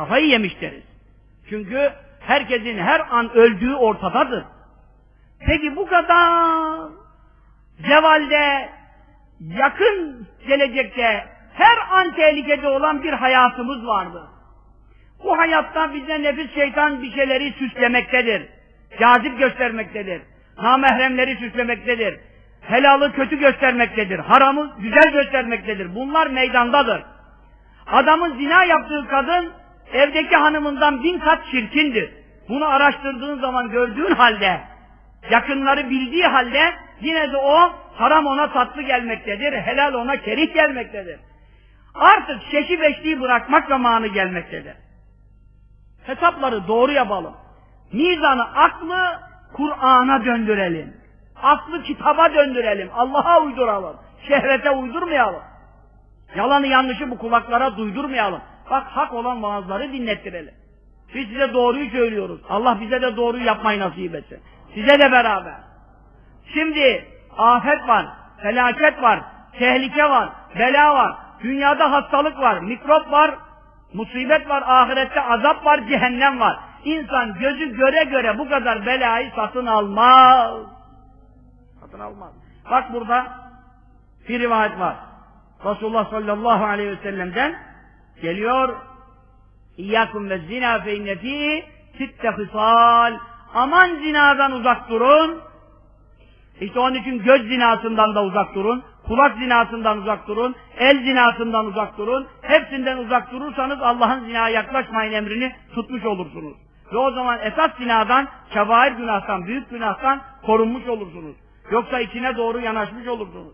Kafayı yemiş deriz. Çünkü herkesin her an öldüğü ortadadır. Peki bu kadar cevalde, yakın gelecekte her an tehlikede olan bir hayatımız vardı. Bu hayatta bize nefis şeytan bir şeyleri süslemektedir. Cazip göstermektedir. Namahremleri süslemektedir. Helalı kötü göstermektedir. Haramı güzel göstermektedir. Bunlar meydandadır. Adamın zina yaptığı kadın evdeki hanımından bin kat çirkindir. Bunu araştırdığın zaman gördüğün halde, yakınları bildiği halde yine de o haram ona tatlı gelmektedir, helal ona kerih gelmektedir. Artık şeşi beşliği bırakmak zamanı gelmektedir. Hesapları doğru yapalım. Mizanı aklı Kur'an'a döndürelim. Aklı kitaba döndürelim. Allah'a uyduralım. Şehvete uydurmayalım. Yalanı yanlışı bu kulaklara duydurmayalım. Bak hak olan vaazları dinlettirelim. Biz size doğruyu söylüyoruz. Allah bize de doğruyu yapmayı nasip etsin. Size de beraber. Şimdi afet var, felaket var, tehlike var, bela var, dünyada hastalık var, mikrop var, musibet var, ahirette azap var, cehennem var. İnsan gözü göre göre bu kadar belayı satın almaz. Satın almaz. Bak burada bir rivayet var. Resulullah sallallahu aleyhi ve sellem'den geliyor. İyyâkum ve zina fe inne fî sitte hısal. Aman zinadan uzak durun. İşte onun için göz zinasından da uzak durun. Kulak zinasından uzak durun. El zinasından uzak durun. Hepsinden uzak durursanız Allah'ın zinaya yaklaşmayın emrini tutmuş olursunuz. Ve o zaman esas zinadan, kebair günahtan, büyük günahtan korunmuş olursunuz. Yoksa içine doğru yanaşmış olursunuz.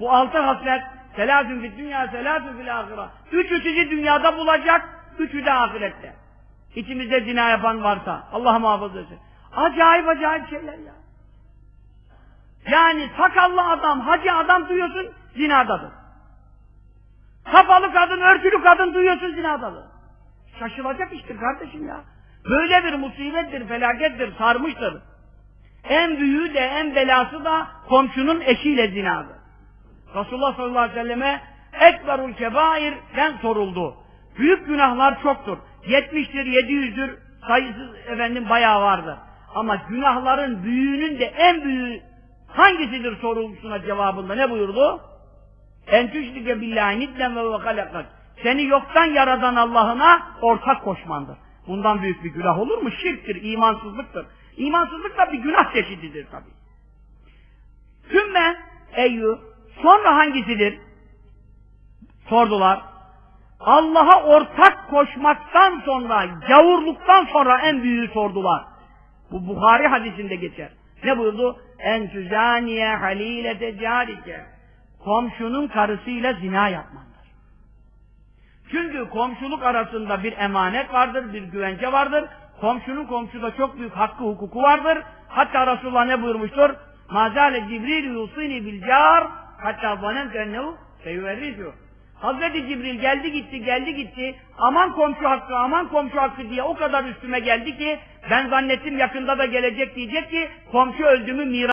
Bu altı haslet, selâsün fid dünya, selâsün fil ahira. Üçü sizi dünyada bulacak, üçü de ahirette. İçimizde zina yapan varsa, Allah muhafaza etsin. Acayip acayip şeyler ya. Yani sakallı adam, hacı adam duyuyorsun, zinadadır. Kapalı kadın, örtülü kadın duyuyorsun, zinadadır. Şaşılacak iştir kardeşim ya. Böyle bir musibettir, felakettir, sarmıştır. En büyüğü de, en belası da komşunun eşiyle zinadır. Resulullah sallallahu aleyhi ve selleme ekberul kebairden soruldu. Büyük günahlar çoktur. 70'tir, 700'dür, sayısız efendim bayağı vardır. Ama günahların büyüğünün de en büyüğü hangisidir sorulmasına cevabında ne buyurdu? En tüşrike billahi nidden ve ve halakat. Seni yoktan yaradan Allah'ına ortak koşmandır. Bundan büyük bir günah olur mu? Şirktir, imansızlıktır. İmansızlık da bir günah çeşididir tabi. Sümme eyyü sonra hangisidir? Sordular. Allah'a ortak koşmaktan sonra, gavurluktan sonra en büyüğü sordular. Bu Bukhari hadisinde geçer. Ne buyurdu? En tüzaniye halilete carike. Komşunun karısıyla zina yapmandır. Çünkü komşuluk arasında bir emanet vardır, bir güvence vardır. Komşunun komşuda çok büyük hakkı, hukuku vardır. Hatta Resulullah ne buyurmuştur? Mazale Cibril yusini bil car hatta zanem ennehu seyüverrizu. Hazreti Cibril geldi gitti geldi gitti aman komşu hakkı aman komşu hakkı diye o kadar üstüme geldi ki ben zannettim yakında da gelecek diyecek ki komşu öldü mü miras